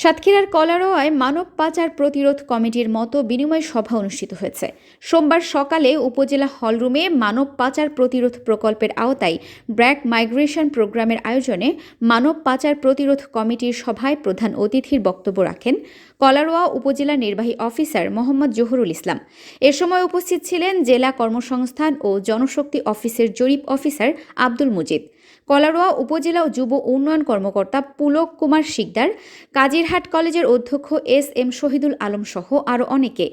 সাতক্ষীরার কলারোয়ায় মানব পাচার প্রতিরোধ কমিটির মতো বিনিময় সভা অনুষ্ঠিত হয়েছে। সোমবার সকালে উপজেলা হলরুমে মানব পাচার প্রতিরোধ প্রকল্পের আওতায় ব্র্যাক মাইগ্রেশন প্রোগ্রামের আয়োজনে মানব পাচার প্রতিরোধ কমিটির সভায় প্রধান অতিথির বক্তব্য রাখেন কলারোয়া উপজেলা নির্বাহী অফিসার মোহাম্মদ জহুরুল ইসলাম। এ সময় উপস্থিত ছিলেন জেলা কর্মসংস্থান ও জনশক্তি অফিসের জরিপ অফিসার আব্দুল মুজিদ কলারোয়া উপজেলা যুব উন্নয়ন কর্মকর্তা পুলক কুমার শিকদার কাজিরহাট কলেজের অধ্যক্ষ এস এম শহীদুল আলম সহ আরও অনেকে।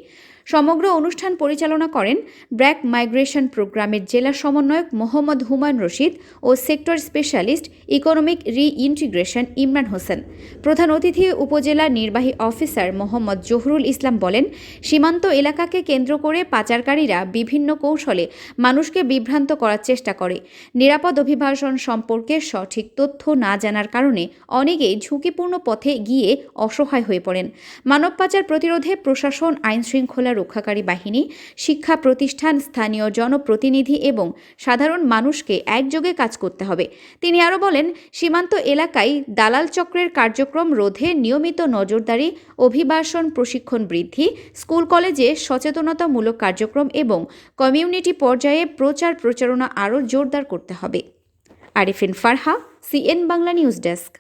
সমগ্র অনুষ্ঠান পরিচালনা করেন ব্র্যাক মাইগ্রেশন প্রোগ্রামের জেলা সমন্বয়ক মোহাম্মদ হুমায়ুন রশিদ ও sector specialist economic reintegration Imran Hossain. প্রধান অতিথি উপজেলা নির্বাহী অফিসার মোহাম্মদ জহুরুল ইসলাম বলেন, সীমান্ত এলাকাকে কেন্দ্র করে পাচারকারীরা বিভিন্ন কৌশলে মানুষকে বিভ্রান্ত করার চেষ্টা করে। নিরাপদ অভিবাসন সম্পর্কে সঠিক তথ্য না জানার কারণে অনেকেই ঝুঁকিপূর্ণ পথে গিয়ে অসহায় হয়ে পড়েন। মানব পাচার প্রতিরোধে প্রশাসন আইন শৃঙ্খলা রক্ষাকারী বাহিনী, শিক্ষা প্রতিষ্ঠান, স্থানীয় জনপ্রতিনিধি এবং সাধারণ মানুষকে একযোগে কাজ করতে হবে। তিনি আরও বলেন, সীমান্ত এলাকায় দালাল চক্রের কার্যক্রম রোধে নিয়মিত নজরদারি, অভিবাসন প্রশিক্ষণ বৃদ্ধি, স্কুল কলেজে সচেতনতামূলক কার্যক্রম এবং কমিউনিটি পর্যায়ে প্রচার প্রচারণা আরও জোরদার করতে হবে। Arifin Farha, C N Bangla news desk.